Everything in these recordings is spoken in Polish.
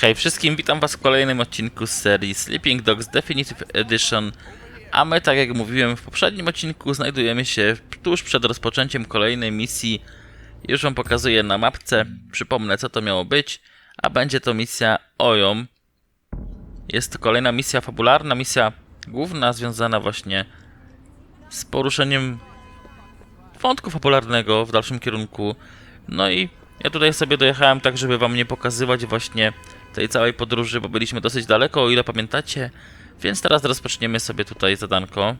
Hej wszystkim, witam was w kolejnym odcinku z serii Sleeping Dogs Definitive Edition. A my, tak jak mówiłem w poprzednim odcinku, znajdujemy się tuż przed rozpoczęciem kolejnej misji. Już wam pokazuję na mapce, przypomnę co to miało być, a będzie to misja OJOM. Jest to kolejna misja fabularna, misja główna związana właśnie z poruszeniem wątku fabularnego w dalszym kierunku. No i ja tutaj sobie dojechałem tak, żeby wam nie pokazywać właśnie tej całej podróży, bo byliśmy dosyć daleko, o ile pamiętacie. Więc teraz rozpoczniemy sobie tutaj zadanko.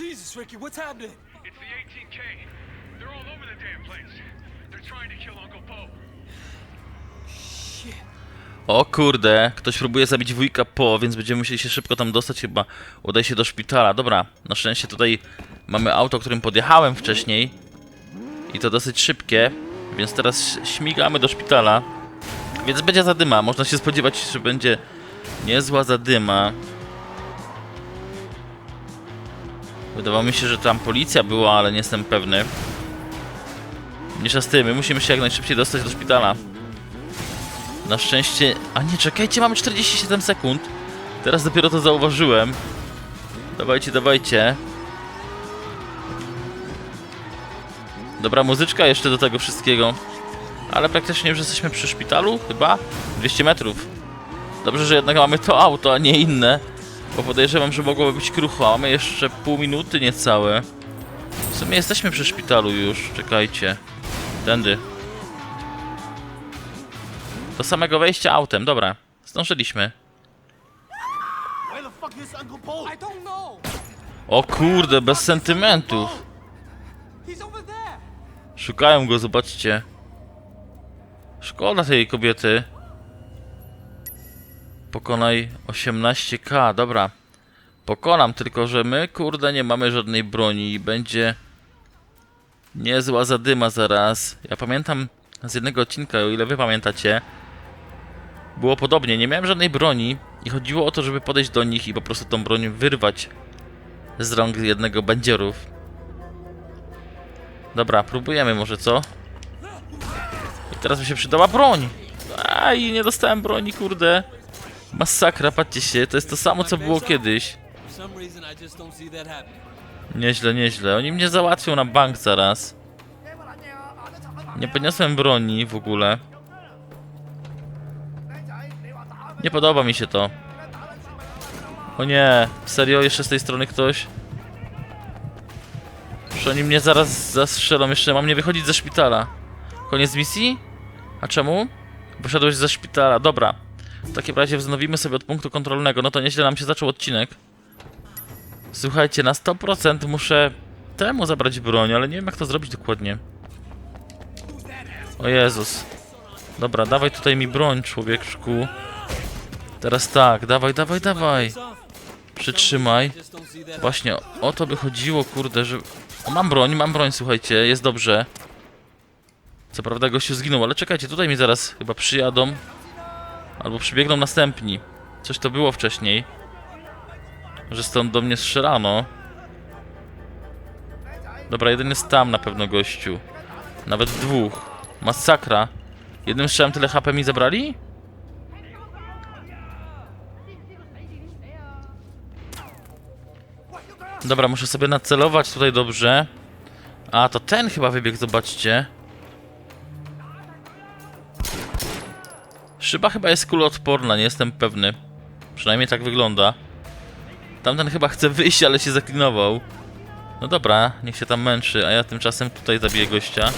Jesus, Ricky, what's happening? It's the 18K. They're all over the damn place. They're trying to kill Uncle Poe. O kurde, ktoś próbuje zabić wujka po, więc będziemy musieli się szybko tam dostać, chyba udaje się do szpitala. Dobra, na szczęście tutaj mamy auto, którym podjechałem wcześniej. I to dosyć szybkie, więc teraz śmigamy do szpitala. Więc będzie zadyma, można się spodziewać, że będzie niezła zadyma. Wydawało mi się, że tam policja była, ale nie jestem pewny. Mniejsza z tym, my musimy się jak najszybciej dostać do szpitala. Na szczęście... A nie, czekajcie, mamy 47 sekund. Teraz dopiero to zauważyłem. Dawajcie, dawajcie. Dobra muzyczka jeszcze do tego wszystkiego. Ale praktycznie już jesteśmy przy szpitalu, chyba? 200 metrów. Dobrze, że jednak mamy to auto, a nie inne. Bo podejrzewam, że mogłoby być krucho. Mamy jeszcze pół minuty niecałe. W sumie jesteśmy przy szpitalu już. Czekajcie. Tędy. Do samego wejścia autem, dobra. Zdążyliśmy. O kurde, bez sentymentów. Szukają go, zobaczcie. Szkoda tej kobiety. Pokonaj 18k, dobra. Pokonam, tylko że my, kurde, nie mamy żadnej broni i będzie niezła zadyma zaraz. Ja pamiętam z jednego odcinka, o ile wy pamiętacie, było podobnie, nie miałem żadnej broni i chodziło o to, żeby podejść do nich i po prostu tą broń wyrwać z rąk jednego bandzierów. Dobra, próbujemy może, co? I teraz mi się przydała broń. Aj, nie dostałem broni, kurde. Masakra, patrzcie się, to jest to samo, co było kiedyś. Nieźle, nieźle. Oni mnie załatwią na bank zaraz. Nie podniosłem broni w ogóle. Nie podoba mi się to. O nie, serio, jeszcze z tej strony ktoś? Że oni mnie zaraz zastrzelą, jeszcze mam nie wychodzić ze szpitala. Koniec misji? A czemu? Wyszedłeś ze szpitala, dobra. W takim razie wznowimy sobie od punktu kontrolnego, no to nieźle nam się zaczął odcinek. Słuchajcie, na 100% muszę temu zabrać broń, ale nie wiem jak to zrobić dokładnie. O Jezus. Dobra, dawaj tutaj mi broń, człowieczku. Teraz tak, dawaj, dawaj, dawaj. Przytrzymaj. Właśnie o to by chodziło, kurde, że... O, mam broń, mam broń, słuchajcie, jest dobrze. Co prawda gościu zginął, ale czekajcie, tutaj mi zaraz chyba przyjadą. Albo przybiegną następni. Coś to było wcześniej. Że stąd do mnie strzelano. Dobra, jeden jest tam na pewno gościu. Nawet dwóch. Masakra. Jednym strzałem tyle HP mi zabrali? Dobra, muszę sobie nacelować tutaj dobrze. A, to ten chyba wybiegł, zobaczcie. Szyba chyba jest kuloodporna, nie jestem pewny. Przynajmniej tak wygląda. Tamten chyba chce wyjść, ale się zaklinował. No dobra, niech się tam męczy, a ja tymczasem tutaj zabiję gościa.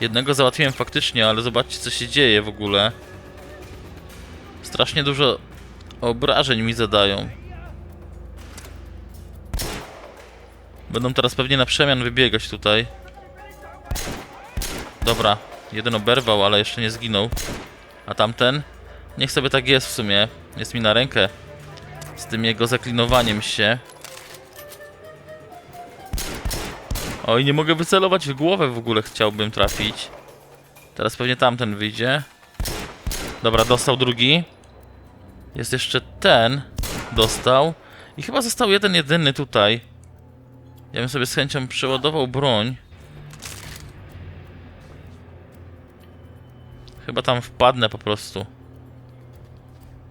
Jednego załatwiłem faktycznie, ale zobaczcie co się dzieje w ogóle. Strasznie dużo obrażeń mi zadają. Będą teraz pewnie na przemian wybiegać tutaj. Dobra, jeden oberwał, ale jeszcze nie zginął. A tamten? Niech sobie tak jest w sumie. Jest mi na rękę. Z tym jego zaklinowaniem się. Oj, nie mogę wycelować w głowę w ogóle chciałbym trafić. Teraz pewnie tamten wyjdzie. Dobra, dostał drugi. Jest jeszcze ten. Dostał. I chyba został jeden jedyny tutaj. Ja bym sobie z chęcią przeładował broń. Chyba tam wpadnę po prostu.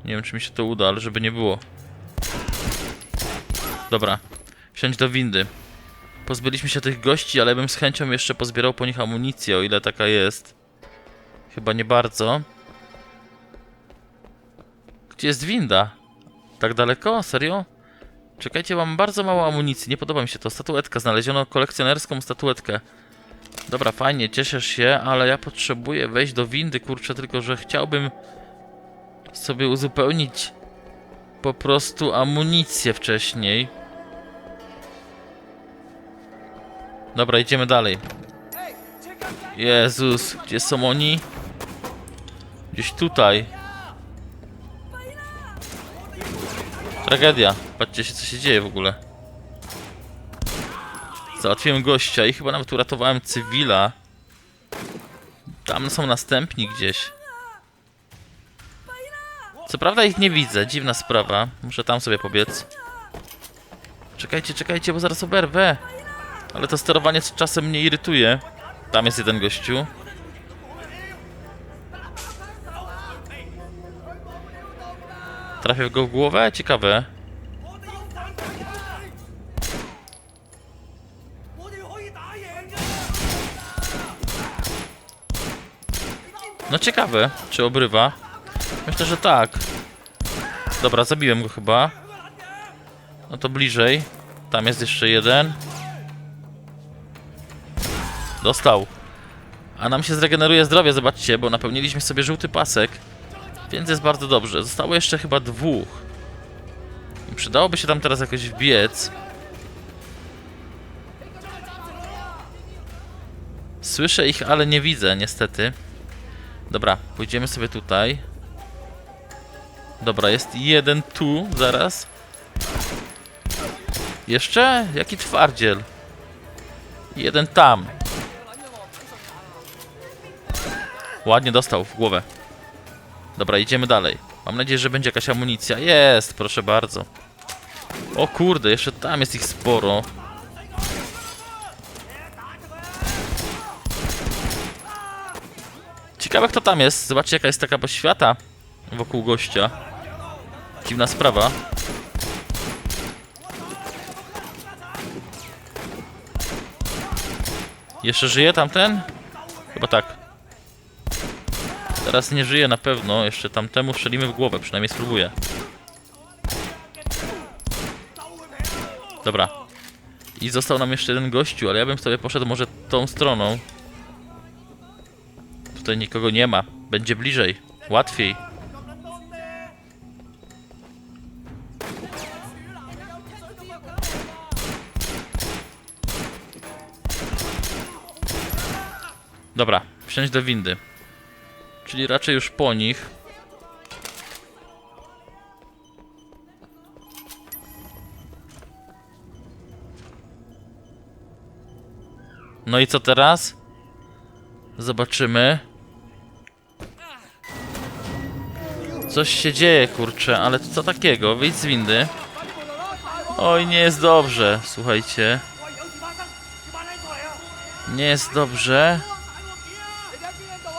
Nie wiem, czy mi się to uda, ale żeby nie było. Dobra. Wsiądź do windy. Pozbyliśmy się tych gości, ale bym z chęcią jeszcze pozbierał po nich amunicję, o ile taka jest. Chyba nie bardzo. Gdzie jest winda? Tak daleko? Serio? Czekajcie, mam bardzo mało amunicji, nie podoba mi się to. Statuetka, znaleziono kolekcjonerską statuetkę. Dobra, fajnie, cieszysz się, ale ja potrzebuję wejść do windy, kurczę, tylko że chciałbym sobie uzupełnić po prostu amunicję wcześniej. Dobra, idziemy dalej. Jezus, gdzie są oni? Gdzieś tutaj. Tragedia. Patrzcie się, co się dzieje w ogóle. Załatwiłem gościa i chyba nawet uratowałem cywila. Tam są następni gdzieś. Co prawda ich nie widzę, dziwna sprawa. Muszę tam sobie pobiec. Czekajcie, czekajcie, bo zaraz oberwę. Ale to sterowanie czasem mnie irytuje. Tam jest jeden gościu. Trafię go w głowę? Ciekawe. No ciekawe, czy obrywa. Myślę, że tak. Dobra, zabiłem go chyba. No to bliżej. Tam jest jeszcze jeden. Dostał. A nam się zregeneruje zdrowie, zobaczcie, bo napełniliśmy sobie żółty pasek. Więc jest bardzo dobrze. Zostało jeszcze chyba dwóch. Przydałoby się tam teraz jakoś wbiec. Słyszę ich, ale nie widzę, niestety. Dobra, pójdziemy sobie tutaj. Dobra, jest jeden tu, zaraz. Jeszcze? Jaki twardziel. Jeden tam. Ładnie dostał w głowę. Dobra, idziemy dalej. Mam nadzieję, że będzie jakaś amunicja. Jest, proszę bardzo. O kurde, jeszcze tam jest ich sporo. Ciekawe kto tam jest. Zobaczcie jaka jest taka poświata wokół gościa. Dziwna sprawa. Jeszcze żyje tamten? Chyba tak. Teraz nie żyje na pewno. Jeszcze tamtemu strzelimy w głowę. Przynajmniej spróbuję. Dobra. I został nam jeszcze jeden gościu, ale ja bym sobie poszedł może tą stroną. Tutaj nikogo nie ma. Będzie bliżej. Łatwiej. Dobra, wsiąść do windy. Czyli raczej już po nich. No i co teraz? Zobaczymy. Coś się dzieje, kurczę, ale co takiego? Wyjdź z windy. Oj, nie jest dobrze, słuchajcie. Nie jest dobrze.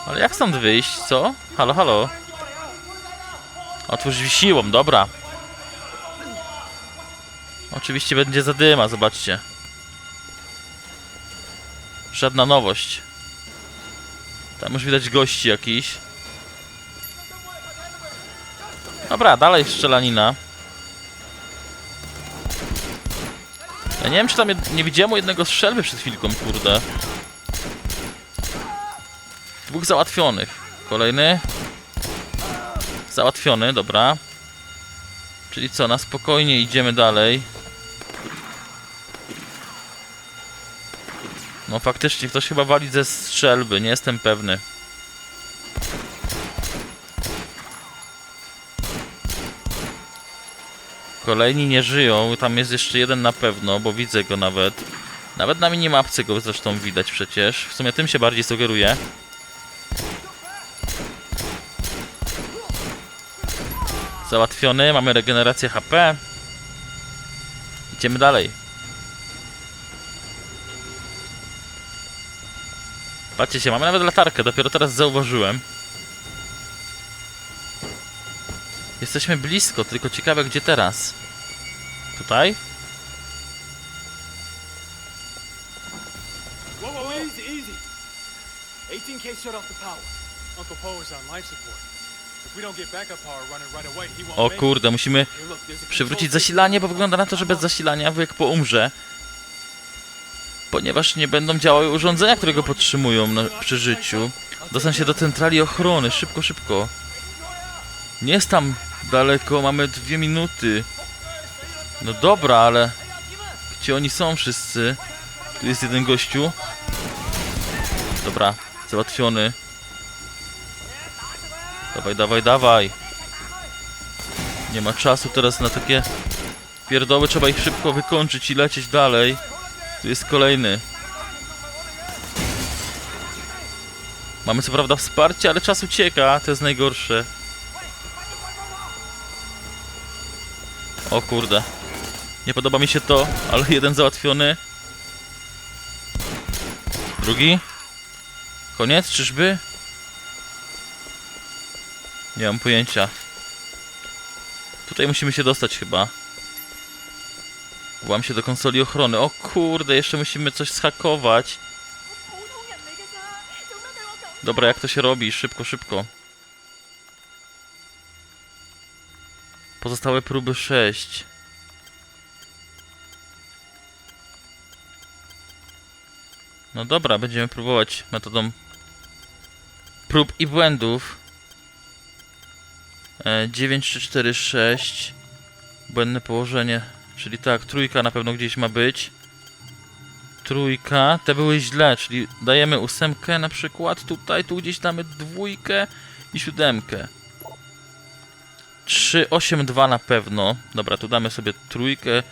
Ale jak stąd wyjść, co? Halo, halo. Otwórz siłą, dobra. Oczywiście będzie zadyma, zobaczcie. Żadna nowość. Tam już widać gości jakiś. Dobra, dalej strzelanina. Ja nie wiem, czy tam nie widziałem jednego strzelby przed chwilką, kurde. Dwóch załatwionych. Kolejny. Załatwiony, dobra. Czyli co, na spokojnie idziemy dalej. No faktycznie, ktoś chyba wali ze strzelby, nie jestem pewny. Kolejni nie żyją, tam jest jeszcze jeden na pewno, bo widzę go nawet. Nawet na minimapce go zresztą widać przecież. W sumie tym się bardziej sugeruje. Załatwiony, mamy regenerację HP. Idziemy dalej. Patrzcie się, mamy nawet latarkę, dopiero teraz zauważyłem. Jesteśmy blisko, tylko ciekawe gdzie teraz. Tutaj? Whoa, whoa, easy, easy. 18K shut off the power. Uncle Poe is on life support. O kurde, musimy przywrócić zasilanie, bo wygląda na to, że bez zasilania wujek poumrze. Ponieważ nie będą działały urządzenia, które go podtrzymują na, przy życiu. Dostań się do centrali ochrony, szybko, szybko. Nie jest tam daleko, mamy dwie minuty. No dobra, ale... Gdzie oni są wszyscy? Tu jest jeden gościu. Dobra, załatwiony. Dawaj, dawaj, dawaj. Nie ma czasu teraz na takie pierdoły, trzeba ich szybko wykończyć i lecieć dalej. Tu jest kolejny. Mamy co prawda wsparcie, ale czas ucieka, to jest najgorsze. O kurde. Nie podoba mi się to, ale jeden załatwiony. Drugi. Koniec, czyżby? Nie mam pojęcia. Tutaj musimy się dostać chyba. Łam się do konsoli ochrony. O kurde, jeszcze musimy coś schakować. Dobra, jak to się robi? Szybko, szybko. Pozostałe próby 6. No dobra, będziemy próbować metodą prób i błędów. E, 9, 3, 4, 6. Błędne położenie. Czyli tak, trójka na pewno gdzieś ma być. Trójka, te były źle, czyli dajemy ósemkę na przykład tutaj, tu gdzieś damy dwójkę i siódemkę. 3, 8, 2 na pewno. Dobra, tu damy sobie trójkę,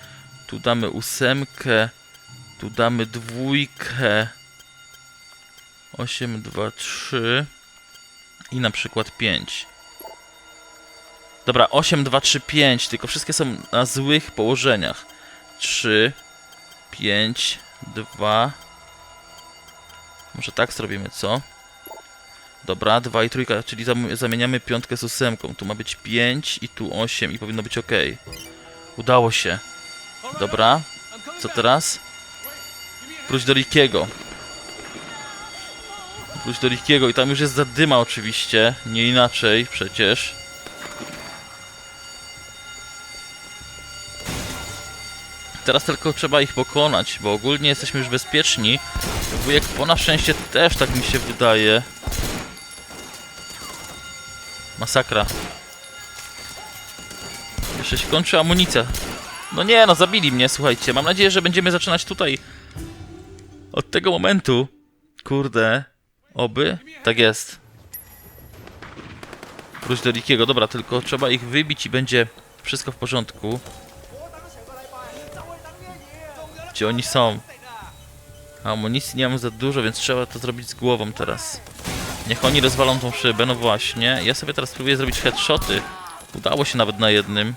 tu damy ósemkę, tu damy dwójkę. 8, 2, 3 i na przykład 5. Dobra, 8, 2, 3, 5, tylko wszystkie są na złych położeniach. 3, 5, 2. Może tak zrobimy, co? Dobra, 2 i trójka, czyli zam- zamieniamy piątkę z ósemką. Tu ma być 5 i tu 8 i powinno być ok. Udało się. Dobra, co teraz? Wróć do Rikiego. Wróć do Rikiego i tam już jest zadyma oczywiście, nie inaczej przecież. Teraz tylko trzeba ich pokonać, bo ogólnie jesteśmy już bezpieczni. Wujek po na szczęście też tak mi się wydaje. Masakra. Jeszcze się kończy amunicja. No nie, no zabili mnie, słuchajcie. Mam nadzieję, że będziemy zaczynać tutaj od tego momentu. Kurde. Oby. Tak jest. Wróć do Rikiego. Dobra, tylko trzeba ich wybić i będzie wszystko w porządku. Gdzie oni są? Amunicji nie mam za dużo, więc trzeba to zrobić z głową teraz. Niech oni rozwalą tą szybę, no właśnie. Ja sobie teraz próbuję zrobić headshoty. Udało się nawet na jednym.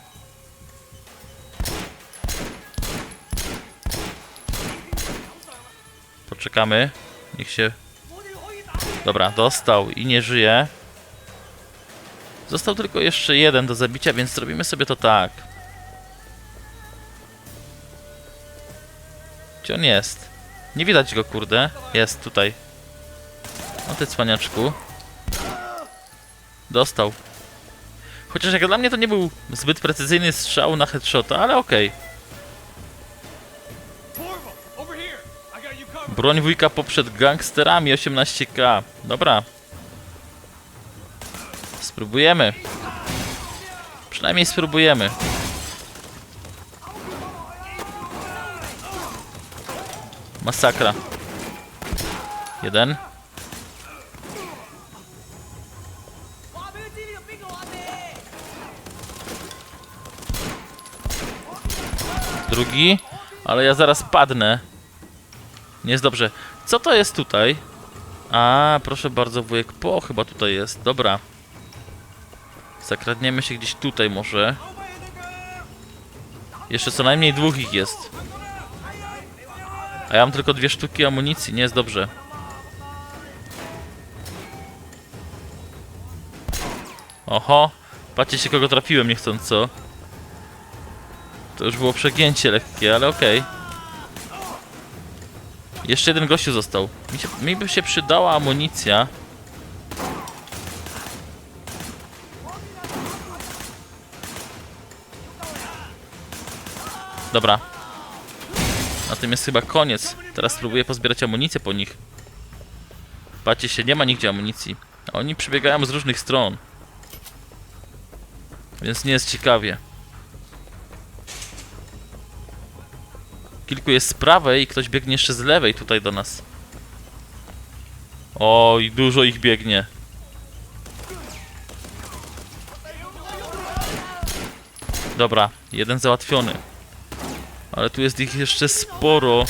Poczekamy. Niech się... Dobra, dostał i nie żyje. Został tylko jeszcze jeden do zabicia, więc zrobimy sobie to tak. Gdzie on jest? Nie widać go, kurde. Jest tutaj. O ty cwaniaczku. Dostał. Chociaż jak dla mnie to nie był zbyt precyzyjny strzał na headshota, ale okej. Broń wujka poprzed gangsterami 18k. Dobra. Spróbujemy. Przynajmniej spróbujemy. Masakra. Jeden. Drugi. Ale ja zaraz padnę. Nie jest dobrze. Co to jest tutaj? A, proszę bardzo, wujek Po chyba tutaj jest. Dobra. Zakradniemy się gdzieś tutaj może. Jeszcze co najmniej dwóch ich jest. A ja mam tylko dwie sztuki amunicji, nie jest dobrze. Oho, patrzcie się kogo trafiłem niechcąco. To już było przegięcie lekkie, ale okej. Jeszcze jeden gościu został. Mi, się, mi by się przydała amunicja. Dobra. Na tym jest chyba koniec. Teraz spróbuję pozbierać amunicję po nich. Patrzcie się, nie ma nigdzie amunicji. A oni przybiegają z różnych stron. Więc nie jest ciekawie. Kilku jest z prawej i ktoś biegnie jeszcze z lewej tutaj do nas. Oj, dużo ich biegnie. Dobra, jeden załatwiony. Ale tu jest ich jeszcze sporo.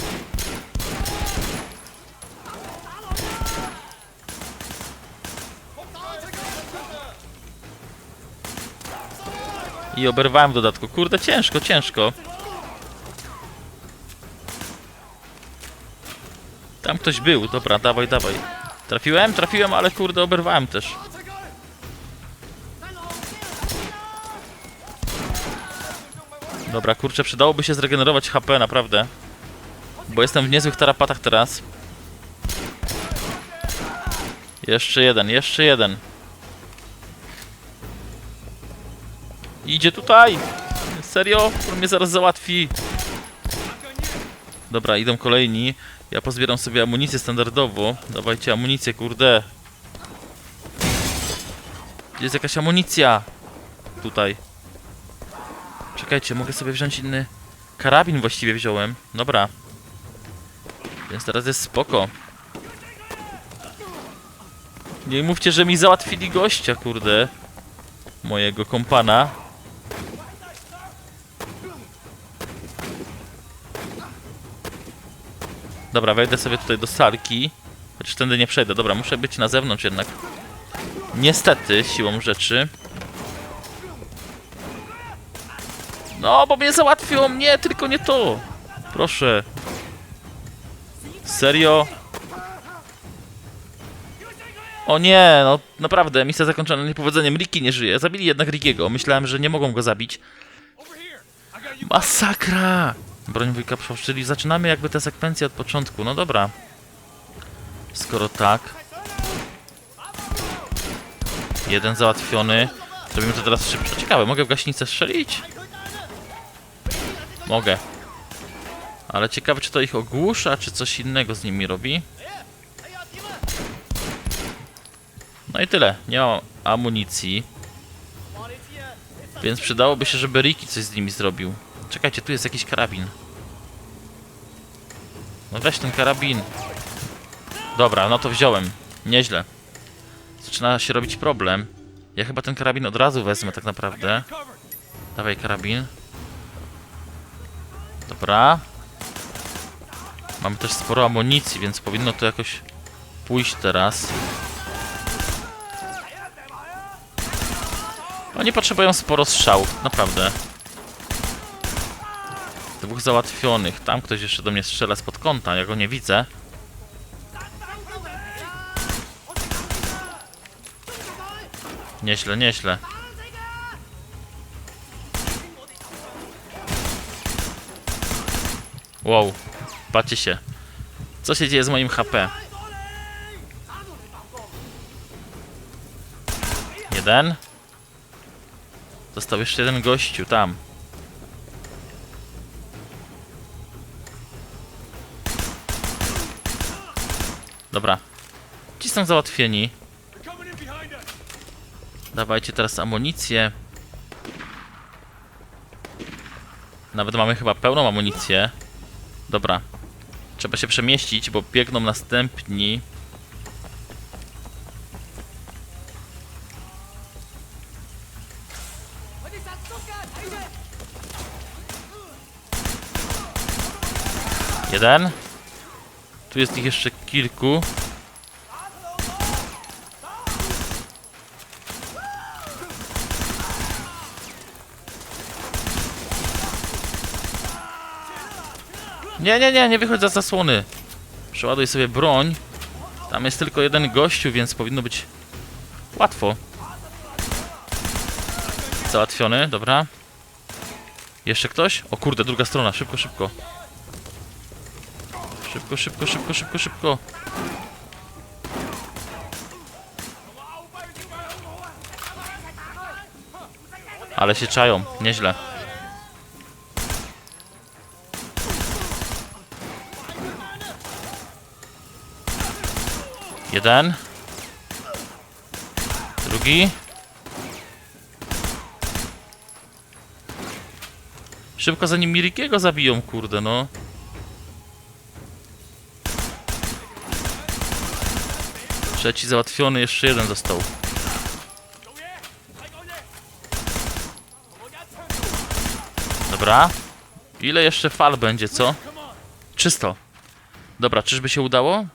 I oberwałem w dodatku. Kurde, ciężko, ciężko. Tam ktoś był, dobra, dawaj, dawaj. Trafiłem, trafiłem, ale kurde, oberwałem też. Dobra, kurczę, przydałoby się zregenerować HP, naprawdę. Bo jestem w niezłych tarapatach teraz. Jeszcze jeden, jeszcze jeden. Idzie tutaj! Serio? On mnie zaraz załatwi. Dobra, idą kolejni. Ja pozbieram sobie amunicję standardowo. Dawajcie amunicję, kurde. Gdzie jest jakaś amunicja? Tutaj. Czekajcie, mogę sobie wziąć inny... Karabin właściwie wziąłem. Dobra. Więc teraz jest spoko. Nie mówcie, że mi załatwili gościa, kurde. Mojego kompana. Dobra, wejdę sobie tutaj do salki. Chociaż tędy nie przejdę. Dobra, muszę być na zewnątrz jednak. Niestety, siłą rzeczy. No, bo mnie załatwią! Nie, tylko nie to! Proszę. Serio? O nie, no naprawdę, misja zakończona niepowodzeniem. Ricky nie żyje. Zabili jednak Rickiego. Myślałem, że nie mogą go zabić. Masakra! Broń wujka czyli zaczynamy jakby tę sekwencję od początku. No dobra. Skoro tak. Jeden załatwiony. Robimy to teraz szybko. Ciekawe, mogę w gaśnicę strzelić? Mogę. Ale ciekawe, czy to ich ogłusza, czy coś innego z nimi robi. No i tyle. Nie mam amunicji. Więc przydałoby się, żeby Ricky coś z nimi zrobił. Czekajcie, tu jest jakiś karabin. No weź ten karabin. Dobra, no to wziąłem. Nieźle. Zaczyna się robić problem. Ja chyba ten karabin od razu wezmę tak naprawdę. Dawaj karabin. Dobra. Mamy też sporo amunicji, więc powinno to jakoś pójść teraz. Oni potrzebują sporo strzałów, naprawdę. Dwóch załatwionych. Tam ktoś jeszcze do mnie strzela spod kąta, ja go nie widzę. Nieźle, nieźle. Wow, patrzcie się. Co się dzieje z moim HP? Jeden. Został jeszcze jeden gościu tam. Dobra. Ci są załatwieni. Dawajcie teraz amunicję. Nawet mamy chyba pełną amunicję. Dobra. Trzeba się przemieścić, bo biegną następni. Jeden. Tu jest ich jeszcze kilku. Nie, nie, nie, nie wychodź za zasłony. Przeładuj sobie broń. Tam jest tylko jeden gościu, więc powinno być łatwo. Załatwiony, dobra. Jeszcze ktoś? O kurde, druga strona, szybko, szybko. Szybko, szybko, szybko, szybko, szybko. Ale się czają, nieźle. Jeden. Drugi. Szybko zanim Mirikiego zabiją, kurde, no. Trzeci załatwiony, jeszcze jeden został. Dobra. Ile jeszcze fal będzie, co? Czysto. Dobra, czyżby się udało?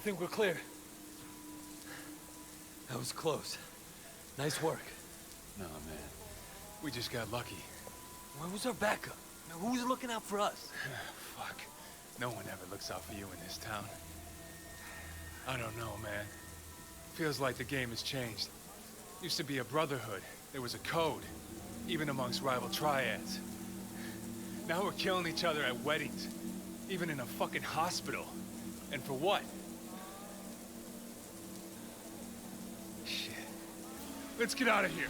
Think we're clear. That was close. Nice work. No, man. We just got lucky. Where was our backup? Now, who was looking out for us? Fuck. No one ever looks out for you in this town. I don't know, man. Feels like the game has changed. Used to be a brotherhood. There was a code, even amongst rival triads. Now we're killing each other at weddings, even in a fucking hospital. And for what? Let's get out of here.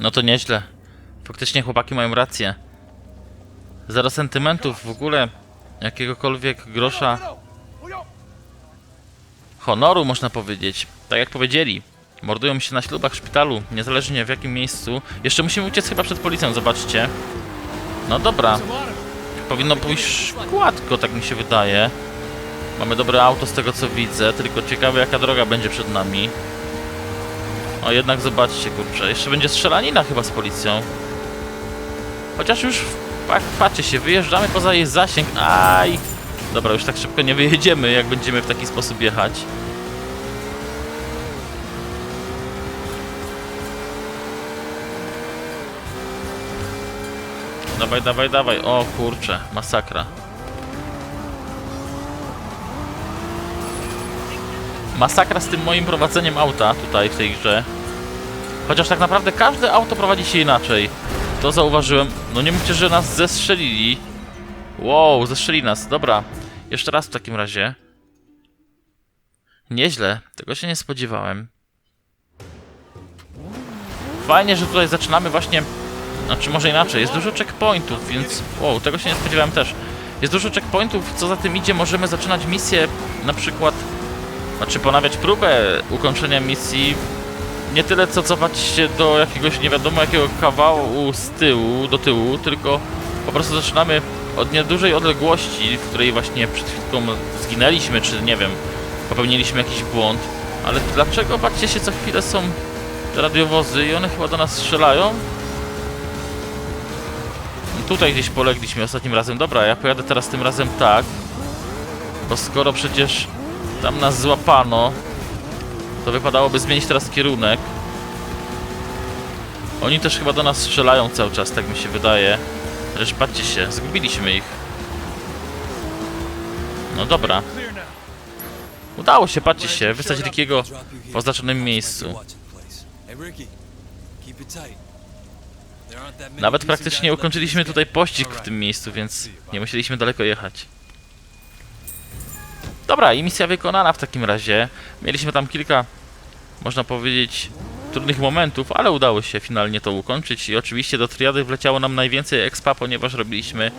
No to nieźle. Faktycznie chłopaki mają rację. Zero sentymentów w ogóle. Jakiegokolwiek grosza honoru, można powiedzieć. Tak jak powiedzieli. Mordują się na ślubach w szpitalu, niezależnie w jakim miejscu. Jeszcze musimy uciec chyba przed policją, zobaczcie. No dobra, powinno pójść gładko, tak mi się wydaje. Mamy dobre auto z tego co widzę, tylko ciekawe jaka droga będzie przed nami. O, jednak zobaczcie, kurczę, jeszcze będzie strzelanina chyba z policją. Chociaż już, pa- patrzcie się, wyjeżdżamy poza jej zasięg, aj! Dobra, już tak szybko nie wyjedziemy, jak będziemy w taki sposób jechać. Dawaj, dawaj, dawaj. O kurczę, masakra. Masakra z tym moim prowadzeniem auta tutaj w tej grze. Chociaż tak naprawdę każde auto prowadzi się inaczej. To zauważyłem. No nie mówcie, że nas zestrzelili. Wow, zestrzeli nas. Dobra. Jeszcze raz w takim razie. Nieźle. Tego się nie spodziewałem. Fajnie, że tutaj zaczynamy właśnie znaczy może inaczej, jest dużo checkpointów, więc wow, tego się nie spodziewałem też. Jest dużo checkpointów, co za tym idzie, możemy zaczynać misję na przykład, znaczy ponawiać próbę ukończenia misji nie tyle co cofać się do jakiegoś nie wiadomo jakiego kawału z tyłu, do tyłu, tylko po prostu zaczynamy od niedużej odległości, w której właśnie przed chwilką zginęliśmy, czy nie wiem, popełniliśmy jakiś błąd. Ale dlaczego, patrzcie się, co chwilę są te radiowozy i one chyba do nas strzelają? Tutaj gdzieś polegliśmy ostatnim razem. Dobra, ja pojadę teraz tym razem tak. Bo skoro przecież tam nas złapano, to wypadałoby zmienić teraz kierunek. Oni też chyba do nas strzelają cały czas, tak mi się wydaje. Lecz patrzcie się, zgubiliśmy ich. No dobra, udało się, patrzcie się, wystać Rickiego w oznaczonym miejscu. Nawet praktycznie ukończyliśmy tutaj pościg w tym miejscu, więc nie musieliśmy daleko jechać. Dobra, i misja wykonana w takim razie. Mieliśmy tam kilka, można powiedzieć, trudnych momentów, ale udało się finalnie to ukończyć i oczywiście do triady wleciało nam najwięcej expa, ponieważ robiliśmy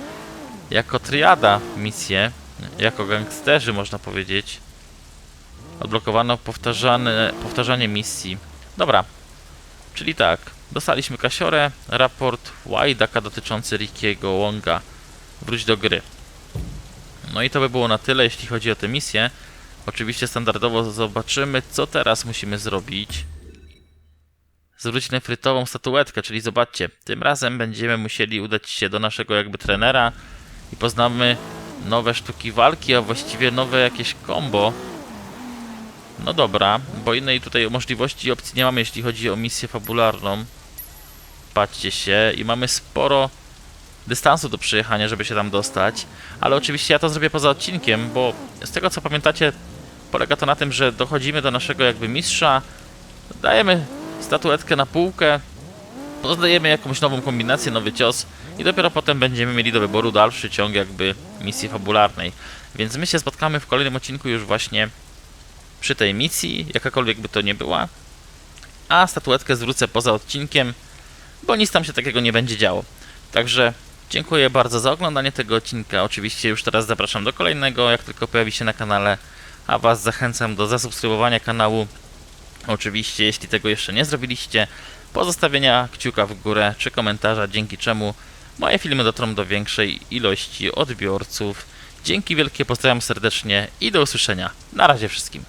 jako triada misję, jako gangsterzy można powiedzieć. Odblokowano powtarzane, powtarzanie misji. Dobra, czyli tak, dostaliśmy kasiorę, raport Wajdaka dotyczący Rickiego Wonga. Wróć do gry. No i to by było na tyle, jeśli chodzi o tę misję. Oczywiście standardowo zobaczymy, co teraz musimy zrobić. Zwróć nefrytową statuetkę, czyli zobaczcie, tym razem będziemy musieli udać się do naszego jakby trenera i poznamy nowe sztuki walki, a właściwie nowe jakieś combo. No dobra, bo innej tutaj możliwości i opcji nie mamy, jeśli chodzi o misję fabularną. patrzcie się, i mamy sporo dystansu do przejechania, żeby się tam dostać, ale oczywiście ja to zrobię poza odcinkiem, bo z tego co pamiętacie, polega to na tym, że dochodzimy do naszego jakby mistrza, dajemy statuetkę na półkę, poznajemy jakąś nową kombinację, nowy cios i dopiero potem będziemy mieli do wyboru dalszy ciąg jakby misji fabularnej. Więc my się spotkamy w kolejnym odcinku już właśnie przy tej misji, jakakolwiek by to nie była, a statuetkę zwrócę poza odcinkiem, bo nic tam się takiego nie będzie działo. Także dziękuję bardzo za oglądanie tego odcinka. Oczywiście już teraz zapraszam do kolejnego, jak tylko pojawi się na kanale, a Was zachęcam do zasubskrybowania kanału. Oczywiście, jeśli tego jeszcze nie zrobiliście, pozostawienia kciuka w górę czy komentarza, dzięki czemu moje filmy dotrą do większej ilości odbiorców. Dzięki wielkie, pozdrawiam serdecznie i do usłyszenia. Na razie wszystkim.